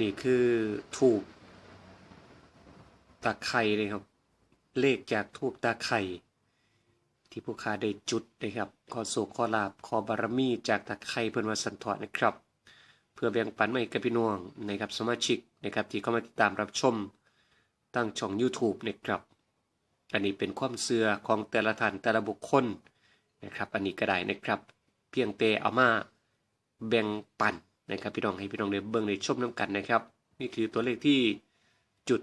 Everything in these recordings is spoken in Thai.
นี่คือถูกตาไข่เลยครับ เลขจากทูบตาไข่ ที่ผู้ค้าได้จุดนะครับขอโศกขอลาบขอบารมีจากตาไข่เพิ่อนว่าสันทอดนะครับ เพื่อแบ่งปันให้กับพี่น้องนะครับสมาชิกนะครับที่เข้ามาติดตามรับชมตั้งช่อง YouTube นะครับ อันนี้เป็นความเสื่อของแต่ละท่านแต่ละบุคคลนะครับ อันนี้ก็ได้นะครับ เพียงแต่เอามาแบ่งปัน นะครับพี่น้องให้พี่น้องได้เบิ่งได้ชมน้ำกันนะครับ นี่คือตัวเลขที่จุด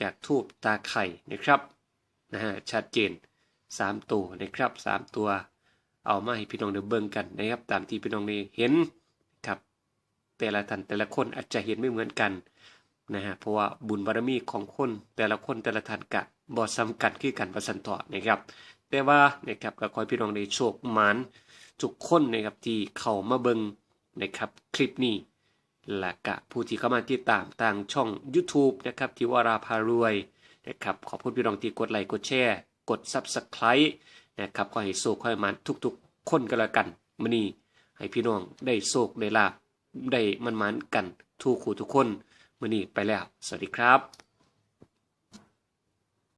จากทูบตาไข่นะครับนะฮะชัดเจน 3 ตัวนะครับ 3 ตัวเอามาให้พี่น้องได้เบิ่งกันนะครับ ตามที่พี่น้องได้เห็นครับแต่ละท่านแต่ละคนอาจจะเห็นไม่เหมือนกันนะฮะเพราะว่าบุญบารมีของคนแต่ละคนแต่ละท่านกะบ่ซ้ำกันคือกันประสันต่อนะครับ แต่ว่านะครับก็ขอให้พี่น้องได้โชคหมานทุกคนนะครับที่เข้ามาเบิ่ง นะครับคลิปนี้และกะผู้ที่เข้ามาติดตามทางช่อง YouTube นะครับที่วาราพารวยนะครับขอบคุณพี่น้องที่กดไลค์กดแชร์ กด Subscribe นะครับขอให้โชคขอให้หมันทุกๆ คนกันละกันมื้อนี้ให้พี่น้องได้โชคได้ลาบได้มันๆกันทุกคู่ทุกคนมื้อนี้ไปแล้ว สวัสดีครับ